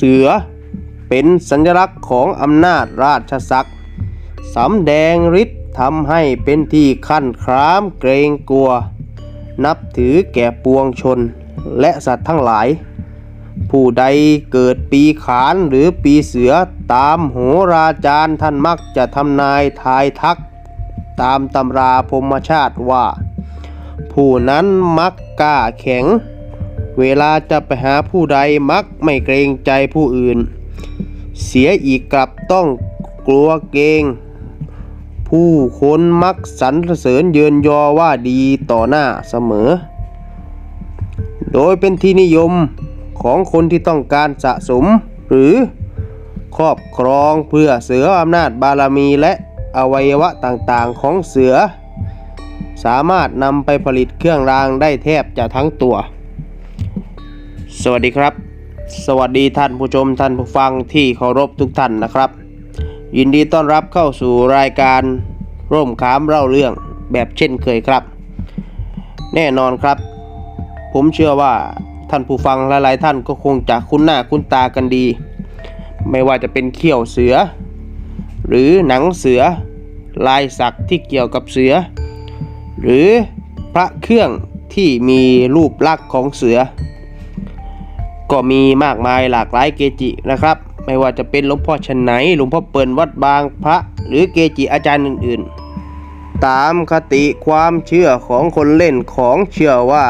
เสือ เป็นสัญลักษณ์ของอำนาจราชศักดิ์สำแดงฤทธิ์ทำให้เป็นที่ขั้นครามเกรงกลัว นับถือแก่ปวงชนและสัตว์ทั้งหลาย ผู้ใดเกิดปีขานหรือปีเสือตามโหราจารย์ท่านมักจะทำนายทายทัก ตามตำราพมชาติว่า ผู้นั้นมักกล้าแข็ง เวลาจะไปหาผู้ใดมักไม่เกรงใจผู้อื่น เสียอีกกลับต้องกลัวเกรงผู้คนมักสรรเสริญเยินยอว่าดีต่อหน้าเสมอ โดยเป็นที่นิยมของคนที่ต้องการสะสม หรือครอบครองเพื่อเสืออำนาจบารมีและอวัยวะต่างๆของเสือ สามารถนำไปผลิตเครื่องรางได้แทบจะทั้งตัว สวัสดีครับ สวัสดีท่านผู้ชมท่านผู้ฟังที่เคารพทุกท่านนะครับ ยินดีต้อนรับเข้าสู่รายการร่มขามเล่าเรื่องแบบเช่นเคยครับ แน่นอนครับ ผมเชื่อว่าท่านผู้ฟังหลายๆท่านก็คงจะคุ้นหน้าคุ้นตากันดี ไม่ว่าจะเป็นเขี้ยวเสือ หรือหนังเสือ ลายสักที่เกี่ยวกับเสือ หรือพระเครื่องที่มีรูปลักษณ์ของเสือ ก็มีมากมายหลากหลายเกจินะครับ ไม่ว่าจะเป็นหลวงพ่อชนไหนหลวงพ่อเปิ่นวัดบางพระ หรือเกจิอาจารย์อื่นๆ ตามคติความเชื่อของคนเล่นของเชื่อว่า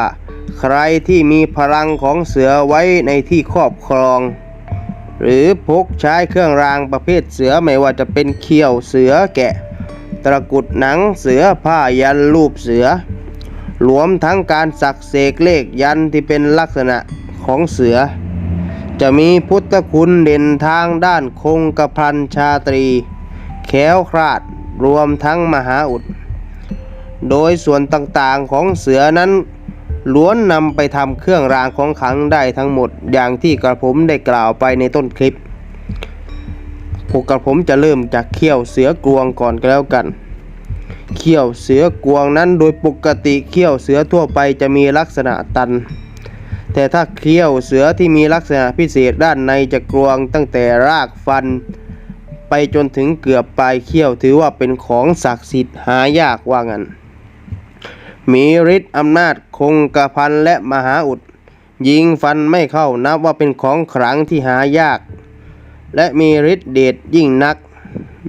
ใครที่มีพลังของเสือไว้ในที่ครอบครอง หรือพกใช้เครื่องรางประเภทเสือไม่ว่าจะเป็นเขี้ยวเสือแกะ ตะกุดหนังเสือผ้ายันรูปเสือรวมทั้งการสักเสกเลขยันที่เป็นลักษณะ ของเสือ จะมีพุทธคุณเด่นทางด้านคงกระพันชาตรี แขวคลาดรวมทั้งมหาอุด โดยส่วนต่างๆของเสือนั้นล้วนนำไปทำเครื่องรางของขลังได้ทั้งหมดอย่างที่กระผมได้กล่าวไปในต้นคลิปพวกกระผมจะเริ่มจากเขี้ยวเสือกวงก่อนก็แล้วกัน เขี้ยวเสือกวงนั้นโดยปกติเขี้ยวเสือทั่วไปจะมีลักษณะตัน แต่ถ้าเขี้ยวเสือที่มีลักษณะพิเศษด้านในจะกรวงตั้งแต่รากฟัน ไปจนถึงเกือบปลายเขี้ยวถือว่าเป็นของศักดิ์สิทธิ์หายากว่างันมีฤทธิ์อำนาจคงกระพันและมหาอุด ยิงฟันไม่เข้านับว่าเป็นของขลังที่หายาก และมีฤทธิ์เดชยิ่งนัก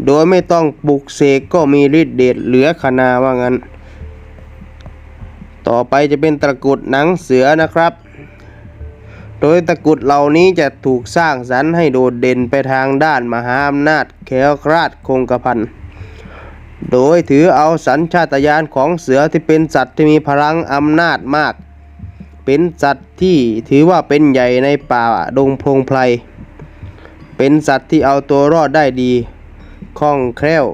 โดยไม่ต้องปลุกเสกก็มีฤทธิ์เดชเหลือขนาว่างั้น ต่อไปจะเป็นตะกุดหนังเสือนะครับ โดยตะกุดเหล่านี้จะถูกสร้างสรรค์ให้โดดเด่นไปทางด้านมหาอำนาจแคล้วคลาดคงกระพันโดยถือเอาสัญชาตญาณของเสือที่เป็นสัตว์ที่มีพลังอำนาจมาก เป็นสัตว์ที่ถือว่าเป็นใหญ่ในป่าดงพงไพร เป็นสัตว์ที่เอาตัวรอดได้ดีคล่องแคล่ว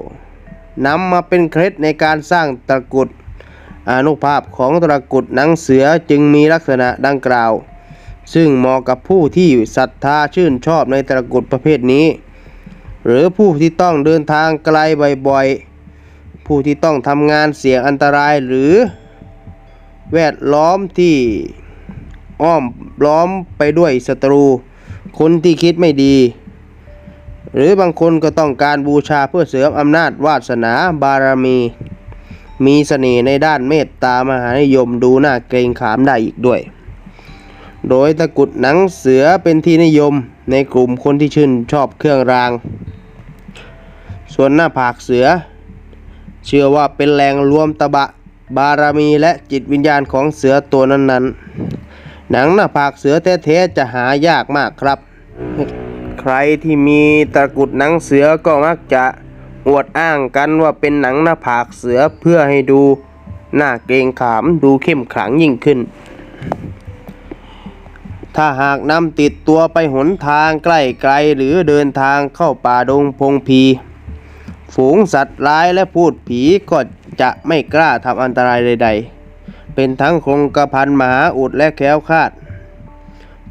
นำมาเป็นเคล็ดในการสร้างตะกุดอนุภาพของตะกุดหนังเสือจึงมีลักษณะดังกล่าว ซึ่งเหมาะกับผู้ที่ศรัทธาชื่นชอบในตะกุดประเภทนี้ หรือผู้ที่ต้องเดินทางไกลบ่อยๆ ผู้ที่ต้องทำงานเสี่ยงอันตรายหรือแวดล้อมที่อ้อมล้อมไปด้วยศัตรู คนที่คิดไม่ดี หรือบางคนก็ต้องการบูชาเพื่อเสริมอำนาจวาสนาบารมี มีเสน่ห์ในด้านเมตตามหานิยมดูน่าเกรงขามได้อีกด้วย โดยตะกุดหนังเสือเป็นที่นิยมในกลุ่มคนที่ชื่นชอบเครื่องราง ส่วนหน้าผากเสือ เชื่อว่าเป็นแหล่งรวมตะบะบารมีและจิตวิญญาณของเสือตัวนั้นๆ หนังหน้าผากเสือแท้ๆจะหายากมากครับ ใครที่มีตะกุดหนังเสือก็มักจะอวดอ้างกันว่าเป็นหนังหน้าผากเสือเพื่อให้ดูหน่าเกรงขามดูเข้มขลังยิ่งขึ้น ถ้าหากนำติดตัวไปหนทางใกล้ไกลหรือเดินทางเข้าป่าดงพงพี ฝูงสัตว์ร้ายและพูดผีก็จะไม่กล้าทำอันตรายใด ๆ เป็นทั้งคงกระพันมหาอุดและแคล้วคาด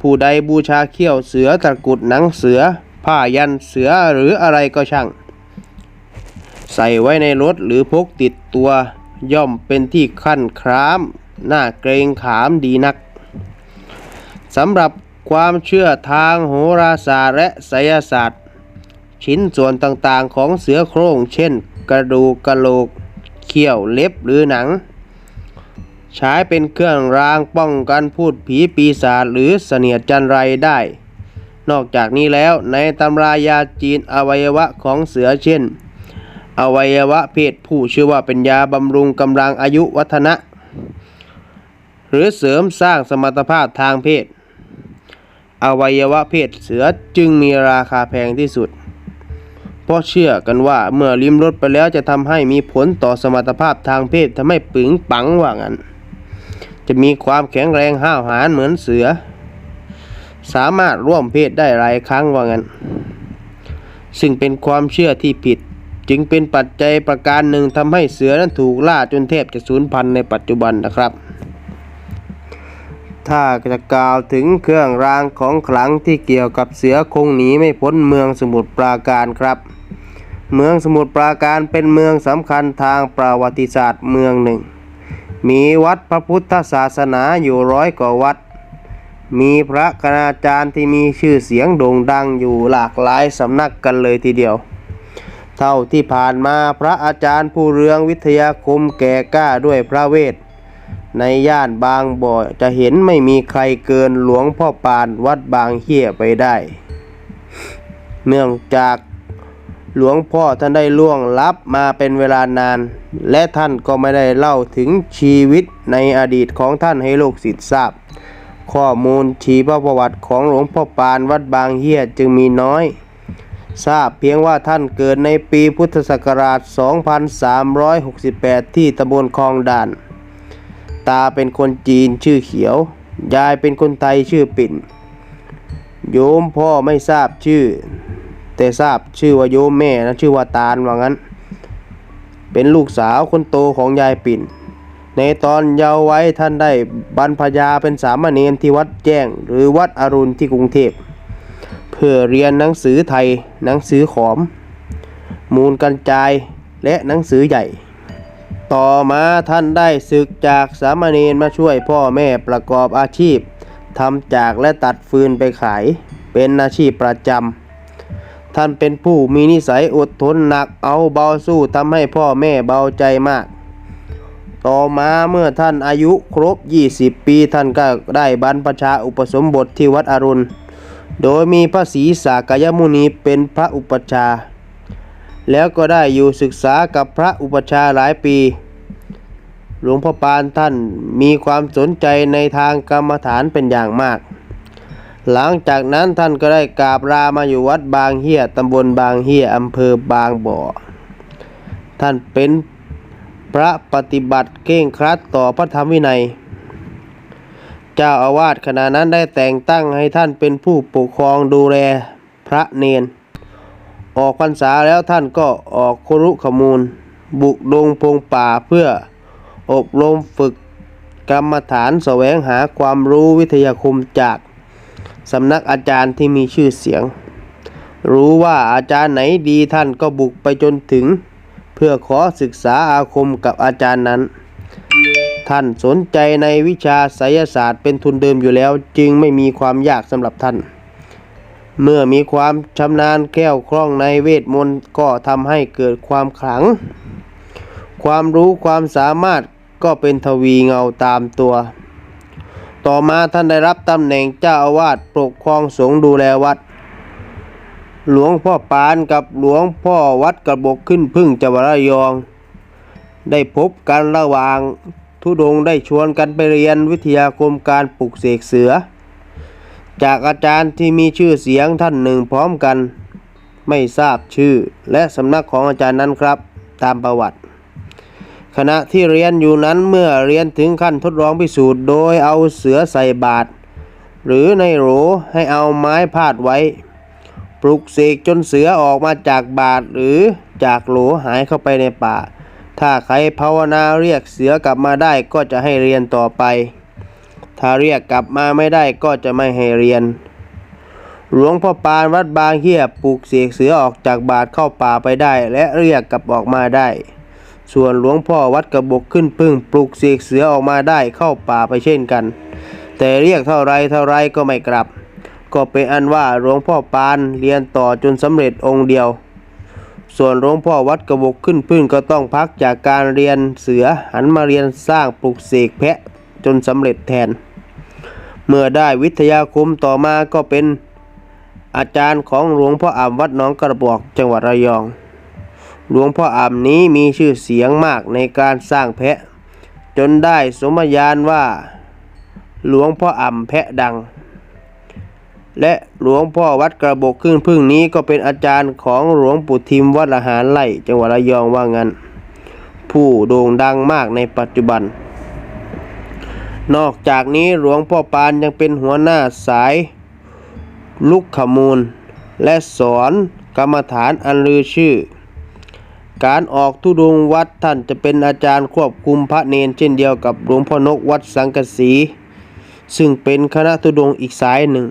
ผู้ใดบูชาเขี้ยวเสือตะกุดหนังเสือ ผ้ายันเสือหรืออะไรก็ช่าง ใส่ไว้ในรถหรือพกติดตัว ย่อมเป็นที่ขั้นครามน่าเกรงขามดีนัก สำหรับความเชื่อทางโหราศาสตร์และไสยศาสตร์ ชิ้นส่วนต่างๆของเสือโคร่งเช่น กระดูกกระโหลก เขี้ยวเล็บหรือหนัง ใช้เป็นเครื่องรางป้องกันพูดผีปีศาจหรือเสนียดจันไรได้ นอกจากนี้แล้วในตำรายาจีนอวัยวะของเสือเช่น อวัยวะเพศผู้ชื่อว่าเป็นยาบำรุงกำลังอายุวัฒนะ หรือเสริมสร้างสมรรถภาพทางเพศ อวัยวะเพศเสือจึงมีราคาแพงที่สุด เพราะเชื่อกันว่าเมื่อลิ้มรสไปแล้วจะทำให้มีผลต่อสมรรถภาพทางเพศทำให้ปึงปังว่างั้น จะมีความแข็งแรงห้าวหาญเหมือนเสือ สามารถร่วมเพศได้หลายครั้งว่างั้น ซึ่งเป็นความเชื่อที่ผิด จึงเป็นปัจจัยประการหนึ่งทำให้เสือนั้นถูกล่าจนแทบจะสูญพันธุ์ในปัจจุบันนะครับ ถ้าจะกล่าวถึงเครื่องรางของขลังที่เกี่ยวกับเสือคงหนีไม่พ้นเมืองสมุทรปราการครับ เมืองสมุทรปราการเป็นเมืองสำคัญทางประวัติศาสตร์เมืองหนึ่ง มีวัดพระพุทธศาสนาอยู่ร้อยกว่าวัด มีพระคณาจารย์ที่มีชื่อเสียงโด่งดังอยู่หลากหลายสำนักกันเลยทีเดียว เท่าที่ผ่านมาพระอาจารย์ผู้เรืองวิทยาคมแก่กล้าด้วยพระเวท ในย่านบางบ่อจะเห็นไม่มีใครเกินหลวงพ่อปานวัดบางเฮียไปได้ เนื่องจากหลวงพ่อท่านได้ล่วงลับมาเป็นเวลานาน และท่านก็ไม่ได้เล่าถึงชีวิตในอดีตของท่านให้โลกศิษย์ทราบ ข้อมูลชีวประวัติของหลวงพ่อปานวัดบางเฮียจึงมีน้อย ทราบเพียงว่าท่านเกิดในปีพุทธศักราช 2368 ที่ตำบลคลองด่าน ตาเป็นคนจีนชื่อเขียว ยายเป็นคนไทยชื่อปิ่น โยมพ่อไม่ทราบชื่อ แต่ทราบชื่อว่าโยมแม่นะชื่อว่าตาลว่างั้น เป็นลูกสาวคนโตของยายปิ่น ในตอนเยาว์ไว้ท่านได้บรรพชาเป็นสามเณรที่วัดแจ้ง หรือวัดอรุณที่กรุงเทพเพื่อเรียนหนังสือไทยหนังสือขอม มูลกันจายและหนังสือใหญ่ ต่อมาท่านได้ศึกจากสามเณรมาช่วยพ่อแม่ประกอบอาชีพทำจากและตัดฟืนไปขาย เป็นอาชีพประจำท่านเป็นผู้มีนิสัยอดทนหนักเอาเบาสู้ทำให้พ่อแม่เบาใจมาก ต่อมาเมื่อท่านอายุครบ 20 ปีท่านก็ได้บรรพชาอุปสมบทที่วัดอรุณ โดยมีพระศรีสากยมุนีเป็นพระอุปชา แล้วก็ได้อยู่ศึกษากับพระอุปชาหลายปี หลวงพ่อปานท่านมีความสนใจในทางกรรมฐานเป็นอย่างมาก หลังจากนั้นท่านก็ได้กราบลามาอยู่วัดบางเฮียตำบลบางเฮียอำเภอบางบ่อ ท่านเป็นพระปฏิบัติเก่งครัดต่อพระธรรมวินัย เจ้าอาวาสขณะนั้นได้แต่งตั้งให้ท่านเป็นผู้ปกครองดูแลพระเนน ออกพรรษาแล้วท่านก็ออกครุขมูล บุกดงพงป่าเพื่ออบรมฝึกกรรมฐานแสวงหาความรู้วิทยาคมจากสำนักอาจารย์ที่มีชื่อเสียง รู้ว่าอาจารย์ไหนดีท่านก็บุกไปจนถึง เพื่อขอศึกษาอาคมกับอาจารย์นั้น ท่านสนใจในวิชาไสยศาสตร์เป็นทุนเดิมอยู่แล้ว จึงไม่มีความยากสำหรับท่าน เมื่อมีความชำนาญแคล่วคล่องในเวทมนต์ก็ทำให้เกิดความขลัง ความรู้ความสามารถก็เป็นทวีเงาตามตัว ต่อมาท่านได้รับตำแหน่งเจ้าอาวาสปกครองสงฆ์ดูแลวัด หลวงพ่อปานกับหลวงพ่อวัดกระบกขึ้นพึ่งจังหวัดระยอง ได้พบกันระหว่างทุดงได้ชวนกันไปเรียนวิทยาคมการปลุกเสกเสือ จากอาจารย์ที่มีชื่อเสียงท่านหนึ่งพร้อมกัน ไม่ทราบชื่อและสำนักของอาจารย์นั้นครับ ตามประวัติ ขณะที่เรียนอยู่นั้นเมื่อเรียนถึงขั้นทดลองพิสูจน์โดยเอาเสือใส่บาตรหรือในโหลให้เอาไม้พาดไว้ ปลุกเสกจนเสือออกมาจากบาตรหรือจากโหลหายเข้าไปในป่า ถ้าใครภาวนาเรียกเสือกลับมาได้ก็จะให้เรียนต่อไป ถ้าเรียกกลับมาไม่ได้ก็จะไม่ให้เรียน หลวงพ่อปานวัดบางเฮียปลูกเสกเสือออกจากบาทเข้าป่าไปได้ และเรียกกลับออกมาได้ ส่วนหลวงพ่อวัดกระบกขึ้นพึ่งปลูกเสกเสือออกมาได้เข้าป่าไปเช่นกัน แต่เรียกเท่าไรเท่าไรก็ไม่กลับ ก็เป็นอันว่าหลวงพ่อปานเรียนต่อจนสำเร็จองค์เดียวส่วนหลวงพ่อวัดกระบกขึ้นพื้นก็ต้องพักจากการเรียนเสือหันมาเรียนสร้างปลุกเสกแพะจนสำเร็จแทน เมื่อได้วิทยาคมต่อมาก็เป็นอาจารย์ของหลวงพ่ออ่ำวัดหนองกระบอกจังหวัดระยอง หลวงพ่ออ่ำนี้มีชื่อเสียงมากในการสร้างแพะ จนได้สมญานว่า หลวงพ่ออ่ำแพะดัง และหลวงพ่อวัดกระบอกขึ้นพึ่งนี้ก็เป็นอาจารย์ของหลวงปู่ทิมวัดละหารไล่จังหวัดระยองว่างั้น ผู้โด่งดังมากในปัจจุบัน นอกจากนี้หลวงพ่อปานยังเป็นหัวหน้าสาย ลุกขมูล และสอนกรรมฐานอันลือชื่อ การออกทุดงวัดท่านจะเป็นอาจารย์ควบคุมพระเนนเช่นเดียวกับหลวงพ่อนกวัดสังกสีซึ่งเป็นคณะทุดงอีกสายหนึ่ง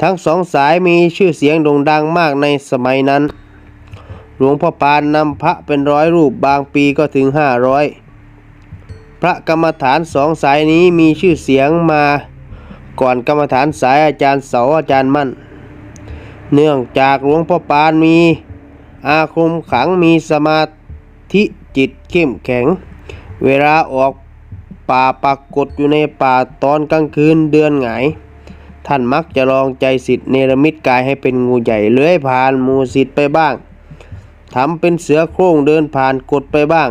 ทั้งสองสายมีชื่อเสียงโด่งดังมากในสมัยนั้น หลวงพ่อปานนำพระเป็นร้อยรูปบางปีก็ถึงห้าร้อย พระกรรมฐานสองสายนี้มีชื่อเสียงมาก่อนกรรมฐานสายอาจารย์เสาอาจารย์มั่น เนื่องจากหลวงพ่อปานมีอาคมขังมีสมาธิจิตเข้มแข็ง เวลาออกป่าปรากฏอยู่ในป่าตอนกลางคืนเดือนหงาย ท่านมักจะลองใจสิทธิ์เนรมิตกายให้เป็นงูใหญ่เลื้อยผ่านมูสิทธิ์ไปบ้างทำเป็นเสือโคร่งเดินผ่านกดไปบ้าง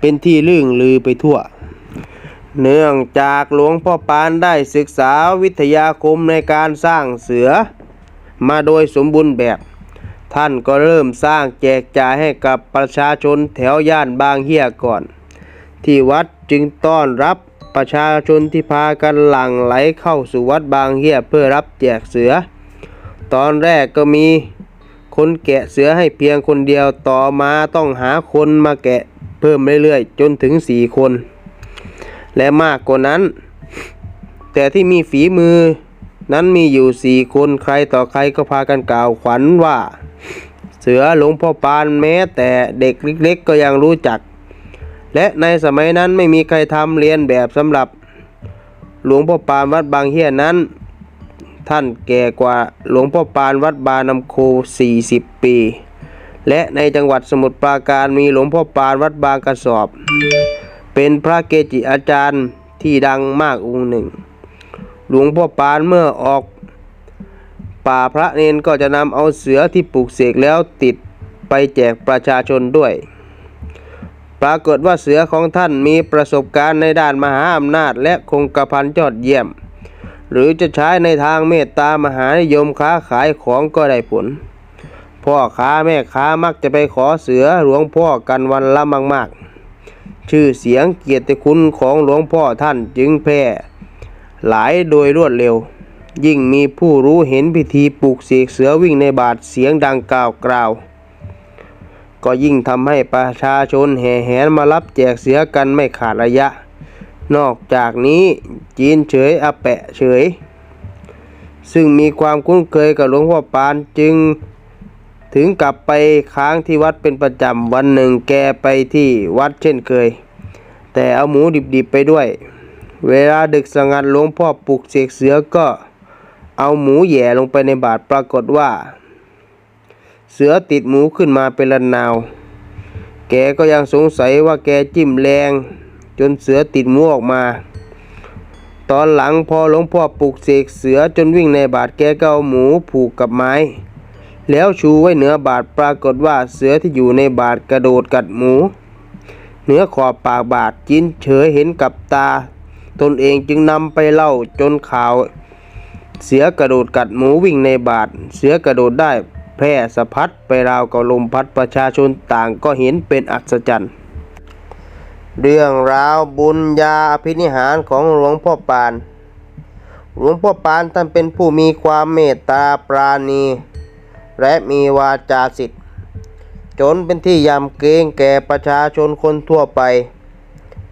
เป็นที่ลื่งลือไปทั่ว เนื่องจากหลวงพ่อปานได้ศึกษาวิทยาคมในการสร้างเสือ มาโดยสมบูรณ์แบบ ท่านก็เริ่มสร้างแจกจ่ายให้กับประชาชนแถวย่านบางเฮียก่อน ที่วัดจึงต้อนรับประชาชนที่พากันหลั่งไหลเข้าสู่วัดบางเฮียเพื่อรับแจกเสือ ตอนแรกก็มีคนแกะเสือให้เพียงคนเดียวต่อมาต้องหาคนมาแกะ เพิ่มเรื่อยๆ จนถึงสี่คน และมากกว่านั้น แต่ที่มีฝีมือนั้นมีอยู่สี่คนใครต่อใครก็พากันกล่าวขวัญว่า เสือหลวงพ่อปานแม้แต่เด็กเล็กๆ ก็ยังรู้จัก และในสมัยนั้นไม่มีใครทำเรียนแบบสำหรับหลวงพ่อปานวัดบางเฮียนั้น ท่านแก่กว่าหลวงพ่อปานวัดบานำโค 40 ปี และในจังหวัดสมุทรปราการมีหลวงพ่อปานวัดบางกระสอบ เป็นพระเกจิอาจารย์ที่ดังมากองค์หนึ่ง หลวงพ่อปานเมื่อออกป่าพระเนนก็จะนำเอาเสือที่ปลูกเสกแล้วติดไปแจกประชาชนด้วย ปรากฏว่าเสือของท่านมีประสบการณ์ในด้านมหาอำนาจและคงกระพันยอดเยี่ยม หรือจะใช้ในทางเมตตามหานิยมค้าขายของก็ได้ผล พ่อค้าแม่ค้ามักจะไปขอเสือหลวงพ่อกันวันละมาก ๆ ชื่อเสียงเกียรติคุณของหลวงพ่อท่านจึงแพร่หลายโดยรวดเร็ว ยิ่งมีผู้รู้เห็นพิธีปลูกเสกเสือวิ่งในบาทเสียงดังกล่าวกล่าว ก็ยิ่งทำให้ประชาชนแห่แหนมารับแจกเสือกันไม่ขาดระยะ นอกจากนี้จีนเฉยอาแปะเฉย ซึ่งมีความคุ้นเคยกับหลวงพ่อปานจึง ถึงกลับไปค้างที่วัดเป็นประจำวันหนึ่งแกไปที่วัดเช่นเคย แต่เอาหมูดิบๆไปด้วย เวลาดึกสงัดหลวงพ่อปลุกเสกเสือก็เอาหมูแหย่ลงไปในบาตรปรากฏว่า เสือติดหมูขึ้นมาเป็นระนาว แกก็ยังสงสัยว่าแกจิ้มแรง จนเสือติดหมูออกมา ตอนหลังพอหลวงพ่อปลุกเสกเสือจนวิ่งในบาตรแกก็เอาหมูผูกกับไม้ แล้วชูไว้เหนือบาทปรากฏว่าเสือที่อยู่ในบาทกระโดดกัดหมู เหนือขอบปากบาทจินเฉยเห็นกับตา ตนเองจึงนำไปเล่าจนข่าว เสือกระโดดกัดหมูวิ่งในบาทเสือกระโดดได้แพร่สะพัดไปราวกับลมพัดประชาชนต่างก็เห็นเป็นอัศจรรย์เรื่องราวบุญญาอภินิหารของหลวงพ่อปาน หลวงพ่อปานท่านเป็นผู้มีความเมตตาปราณี และมีวาจาสิทธิ์จนเป็นที่ยำเกรงแก่ประชาชนคนทั่วไป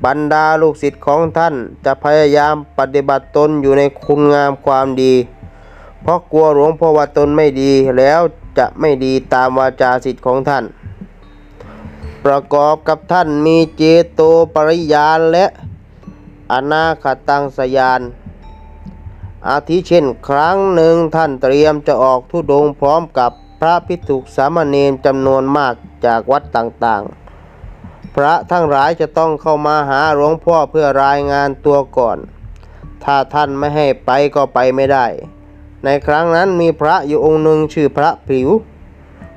บรรดาลูกศิษย์ของท่านจะพยายามปฏิบัติตนอยู่ในคุณงามความดี เพราะกลัวหลวงพ่อว่าตนไม่ดีแล้วจะไม่ดีตามวาจาสิทธิ์ของท่าน ประกอบกับท่านมีเจโตปริยานและอนาคตังสยาน อาทิเช่นครั้งหนึ่งท่านเตรียมจะออกทุดงพร้อมกับพระภิกษุสามเณรจำนวนมากจากวัดต่างๆ พระทั้งหลายจะต้องเข้ามาหาหลวงพ่อเพื่อรายงานตัวก่อน ถ้าท่านไม่ให้ไปก็ไปไม่ได้ ในครั้งนั้นมีพระอยู่องค์หนึ่งชื่อพระผิว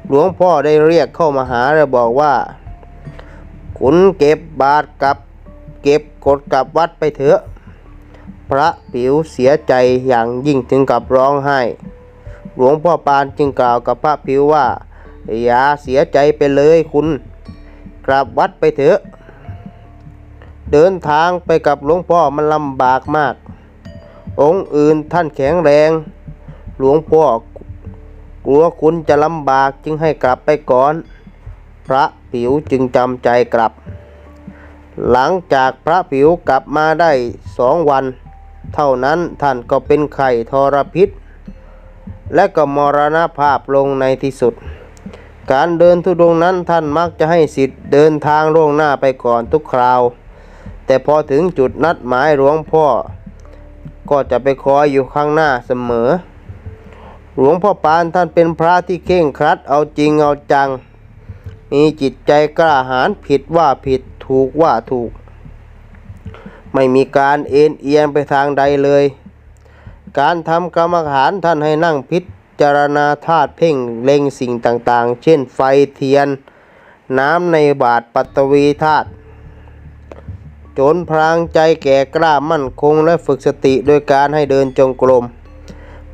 หลวงพ่อได้เรียกเข้ามาหาและบอกว่า คุณเก็บบาตรกับเก็บกดกับวัดไปเถอะ พระผิวเสียใจอย่างยิ่งถึงกับร้องไห้ หลวงพ่อปานจึงกล่าวกับพระผิวว่า อย่าเสียใจไปเลยคุณ กลับวัดไปเถอะ เดินทางไปกับหลวงพ่อมันลำบากมาก องค์อื่นท่านแข็งแรง หลวงพ่อกลัวคุณจะลำบากจึงให้กลับไปก่อน พระผิวจึงจำใจกลับ หลังจากพระผิวกลับมาได้สองวัน เท่านั้นท่านก็เป็นไข้ทรพิษ และก็มรณภาพลงในที่สุด การเดินทุดงนั้นท่านมักจะให้สิทธิ์เดินทางล่วงหน้าไปก่อนทุกคราว แต่พอถึงจุดนัดหมายหลวงพ่อ ก็จะไปคอยอยู่ข้างหน้าเสมอ หลวงพ่อปานท่านเป็นพระที่เข่งครัดเอาจริงเอาจัง มีจิตใจกล้าหาญผิดว่าผิดถูกว่าถูก ไม่มีการเอ็นเอียงไปทางใดเลย การทำกรรมฐานท่านให้นั่งพิจารณาธาตุเพ่งเล็งสิ่งต่างๆ เช่นไฟเทียน น้ำในบาทปัตตวีธาตุจนพลางใจแก่กล้ามั่นคงและฝึกสติโดยการให้เดินจงกรม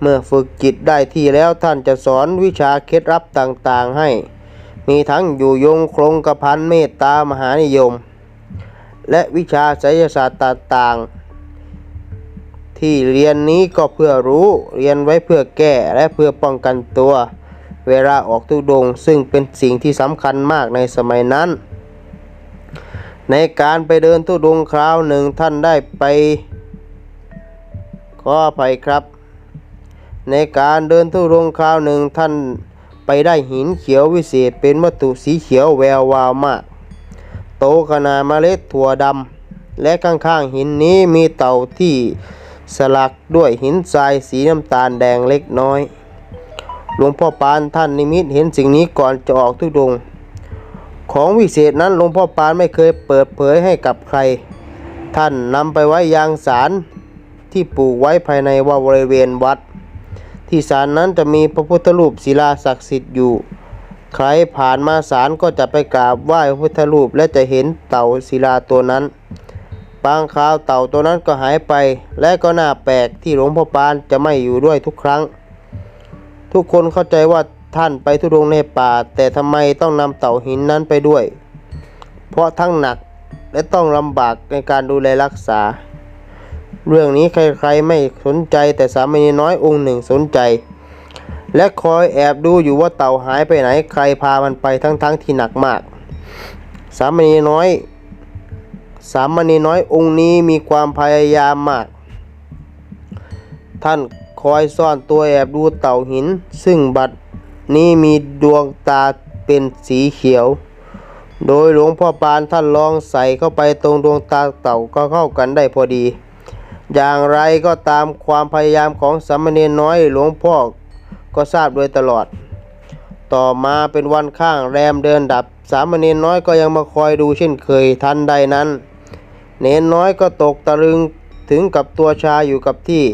เมื่อฝึกจิตได้ที่แล้วท่านจะสอนวิชาเคล็ดลับต่างๆให้ มีทั้งอยู่ยงคงกระพันเมตตามหานิยม และวิชาไสยศาสตร์ต่างๆ ที่เรียนนี้ก็เพื่อรู้เรียนไว้เพื่อแก้และเพื่อป้องกันตัว เวลาออกทุดงซึ่งเป็นสิ่งที่สำคัญมากในสมัยนั้น ในการไปเดินทุดงคราวหนึ่งท่านได้ไปขออภัยครับ ในการเดินทุดงคราวหนึ่งท่านไปได้หินเขียววิเศษเป็นวัตถุสีเขียวแวววาวมาก โตขนาดเมล็ดถั่วดำและข้างๆหินนี้มีเต่าที่สลักด้วยหินทรายสีน้ำตาลแดงเล็กน้อย หลวงพ่อปานท่านนิมิตเห็นสิ่งนี้ก่อนจะออกทุดง ของวิเศษนั้นหลวงพ่อปานไม่เคยเปิดเผยให้กับใคร ท่านนำไปไว้ยังศาลที่ปลูกไว้ภายในว่าบริเวณวัด ที่ศาลนั้นจะมีพระพุทธรูปศิลาศักดิ์สิทธิ์อยู่ ใครผ่านมาศาลก็จะไปกราบไหว้พระพุทธรูปและจะเห็นเต่าศิลาตัวนั้น บางคราวเต่าตัวนั้นก็หายไป และก็น่าแปลกที่หลวงพ่อปานจะไม่อยู่ด้วยทุกครั้ง ทุกคนเข้าใจว่าท่านไปทุรดงในป่า แต่ทำไมต้องนำเต่าหินนั้นไปด้วย เพราะทั้งหนักและต้องลำบากในการดูแลรักษา เรื่องนี้ใครๆไม่สนใจแต่สามเณรน้อยองค์หนึ่งสนใจ และคอยแอบดูอยู่ว่าเต่าหายไปไหนใครพามันไปทั้งๆที่หนักมาก สามเณรน้อย สามเณรน้อยองค์นี้มีความพยายามมาก ท่านคอยซ่อนตัวแอบดูเต่าหิน ซึ่งบัดนี้มีดวงตาเป็นสีเขียว โดยหลวงพ่อปานท่านลองใส่เข้าไปตรงดวงตาเต่าก็เข้ากันได้พอดี อย่างไรก็ตามความพยายามของสามเณรน้อยหลวงพ่อ ก็ทราบโดยตลอด ต่อมาเป็นวันข้างแรมเดินดับ สามเณรน้อยก็ยังมาคอยดูเช่นเคยทันใดนั้น เนนน้อยก็ตกตะลึงถึงกับตัวชาอยู่กับที่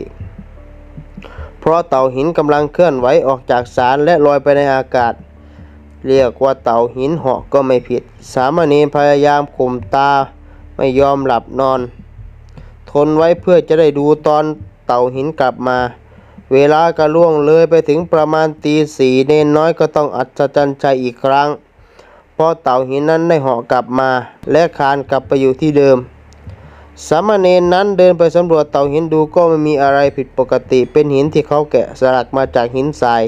เพราะเต่าหินกำลังเคลื่อนไหวออกจากศาลและลอยไปในอากาศ เรียกว่าเต่าหินเหาะก็ไม่ผิด สามเณรพยายามข่มตาไม่ยอมหลับนอน ทนไว้เพื่อจะได้ดูตอนเต่าหินกลับมา เวลาก็ล่วงเลยไปถึงประมาณตีสี่เนนน้อยก็ต้องอัศจรรย์ใจอีกครั้ง เพราะเต่าหินนั้นได้เหาะกลับมา และคานกลับไปอยู่ที่เดิม สามเณรนั้นเดินไปสำรวจเต่าหินดูก็ไม่มีอะไรผิดปกติ เป็นหินที่เขาแกะสลักมาจากหินทราย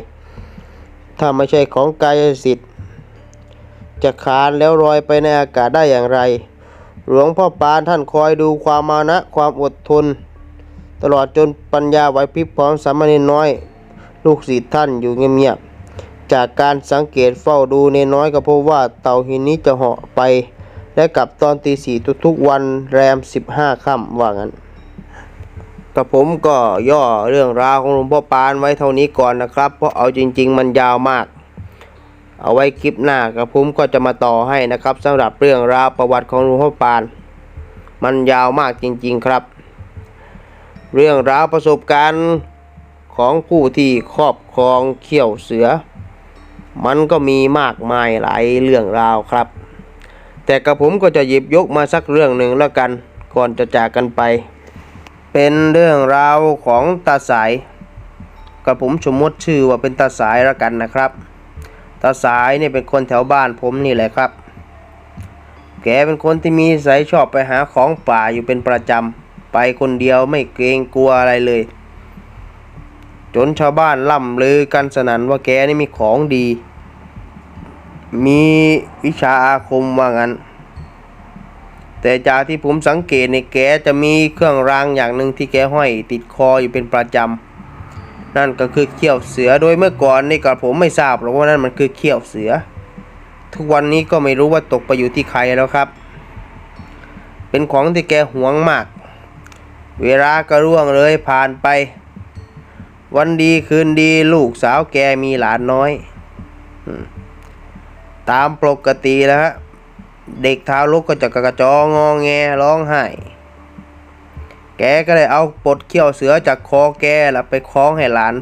ถ้าไม่ใช่ของกายสิทธิ์จะคานแล้วลอยไปในอากาศได้อย่างไร หลวงพ่อปานท่านคอยดูความมานะความอดทน ตลอดจนปัญญาไหวพริบของสามเณรน้อย ลูกศิษย์ท่านอยู่เงียบๆจากการสังเกตเฝ้าดูเนน้อยก็พบว่าเต่าหินนี้จะเหาะไป และกลับตอนตีสี่ทุกๆวันแรมสิบห้าค่ำว่างั้นกับผมก็ย่อเรื่องราวของหลวงพ่อปานไว้เท่านี้ก่อนนะครับ เพราะเอาจริง ๆ มันยาวมาก เอาไว้คลิปหน้ากับผมก็จะมาต่อให้นะครับสำหรับเรื่องราวประวัติของหลวงพ่อปาน มันยาวมากจริง ๆ ครับ เรื่องราวประสบการณ์ของผู้ที่ครอบครองเขี้ยวเสือ มันก็มีมากมายหลายเรื่องราวครับ แต่กับผมก็จะหยิบยกมาสักเรื่องหนึ่งแล้วกันก่อนจะจากกันไป เป็นเรื่องราวของตาสายกับผมสมมติชื่อว่าเป็นตาสายแล้วกันนะครับ ตาสายเนี่ยเป็นคนแถวบ้านผมนี่แหละครับ แกเป็นคนที่มีสัยชอบไปหาของป่าอยู่เป็นประจำ ไปคนเดียวไม่เกรงกลัวอะไรเลย จนชาวบ้านล่ำลือกันสนั่นว่าแกนี่มีของดี มีวิชาอาคมว่างั้น แต่จากที่ผมสังเกตในแกจะมีเครื่องรางอย่างหนึ่งที่แกห้อยติดคออยู่เป็นประจำ นั่นก็คือเขี้ยวเสือโดยเมื่อก่อนนี่ก็ผมไม่ทราบหรอกว่านั่นมันคือเขี้ยวเสือ ทุกวันนี้ก็ไม่รู้ว่าตกไปอยู่ที่ใครแล้วครับ เป็นของที่แกหวงมาก เวลาก็ร่วงเลยผ่านไป วันดีคืนดีลูกสาวแกมีหลานน้อย ตามปกติแล้วฮะ เด็กทารกก็จะกระจองงอแงร้องไห้ แกก็เลยเอาปลดเขี้ยวเสือจากคอแกแล้วไปคล้องให้หลาน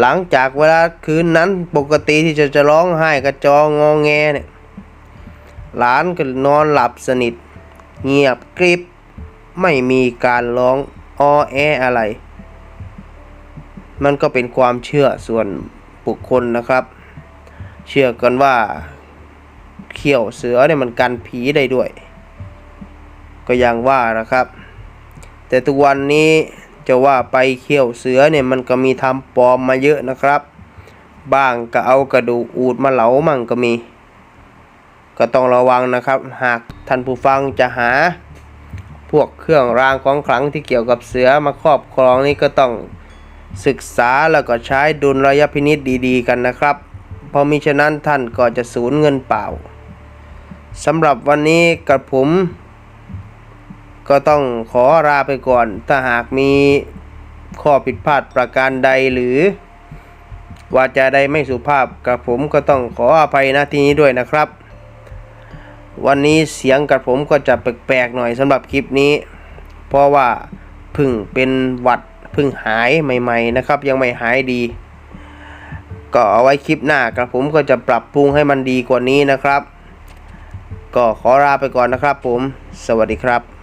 หลังจากเวลาคืนนั้นปกติที่จะจะร้องไห้กระจองงอแงเนี่ย หลานก็นอนหลับสนิท เงียบกริบ ไม่มีการร้องอ้อแออะไร มันก็เป็นความเชื่อส่วนบุคคลนะครับ เชื่อกันว่าเขี้ยวเสือเนี่ยมันกันผีได้ด้วย ก็ยังว่านะครับ แต่ทุกวันนี้จะว่าไปเขี้ยวเสือเนี่ยมันก็มีทำปลอมมาเยอะนะครับ บ้างก็เอากระดูกอูดมาเหลามั่งก็มี ก็ต้องระวังนะครับ หากท่านผู้ฟังจะหา วกเครื่องรางของขลังที่เกี่ยวกับเสือมาครอบครองนี่ก็ต้องศึกษาแล้วก็ใช้ดุลยพินิษดีๆ กันนะครับ เพราะมิฉะนั้นท่านก็จะสูญเงินเปล่าสำหรับวันนี้กับผม ก็ต้องขอลาไปก่อน ถ้าหากมีข้อผิดพลาดประการใดหรือว่าจาใดไม่สุภาพกับผมก็ต้องขออภัยณที่นี้ด้วยนะครับ วันนี้เสียงกับผมก็จะแปลกๆหน่อยสำหรับคลิปนี้ เพราะว่าพึ่งเป็นหวัดพึ่งหายใหม่ๆนะครับ ยังไม่หายดี ก็เอาไว้คลิปหน้ากับผมก็จะปรับปรุงให้มันดีกว่านี้นะครับ ก็ขอลาไปก่อนนะครับผม สวัสดีครับ